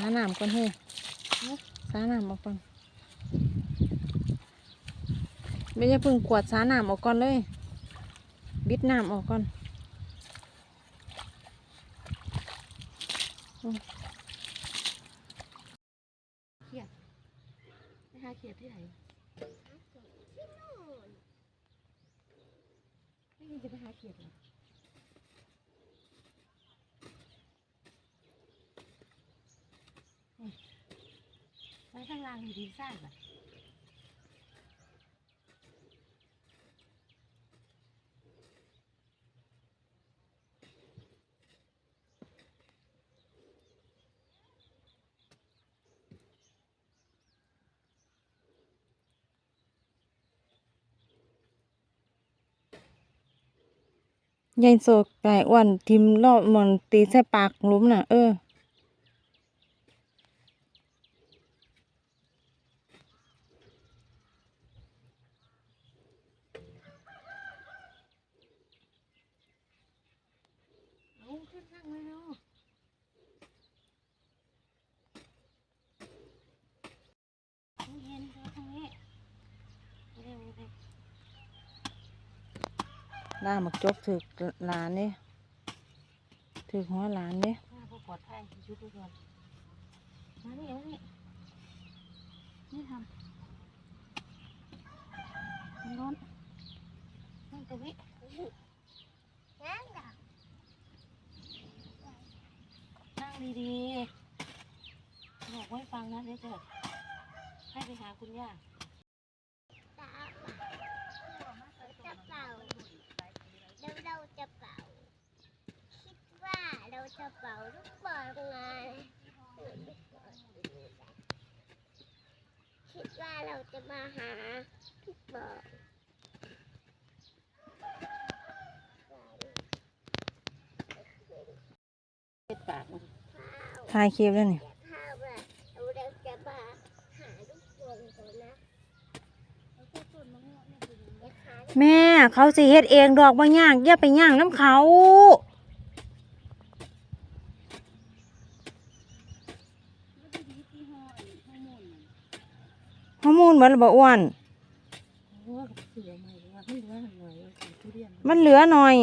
าน้ำก่อนเฮ้ยสาน้ำออกก่อนไม่ใช่าเพึ่งกวาดสาน้ำออกก่อนเลย บิดน้ำออกก่อนไปหาเขียดที่ไหนไม่มีจะไปหาเขียดเหรออื ไปข้างล่างมีดีซ่าอะยายโศกไก่อ้วนทิมรอบมันตีใส่ปากลุ้มน่ะ เออ เอาขึ้นข้างเลยเนาะเอาเย็นเอาทางนี้เร็วๆเลย ล่าหมักจกถึกหลานนี่ถึกหัวหลานนี่น้าพวกปลอดภัยชุบไปก่อนมานี่มานี่นี่ทำร้อนนั่งตรงนี้นั่งดีๆบอกไว้ฟังนะเดี๋ยวจะให้ไปหาคุณย่า จะเป่าแล้วเราจะเป่า คิดว่า เระเป่าลูกบอลไงคิดว่าเราจะมาหาลูกบอลปากมันถ่ายคลิปแล้วนี่ข้าว่าเราเราจะมาหาลูกบอลก่นนะไปหาแม่เขาสิเฮ็ดเองดอกบ่ย่างอย่าไปย่างน้ำเขา ฮอร์โมนเหมือนบ่อ้วนเพราอวนมันเหลือหน่อย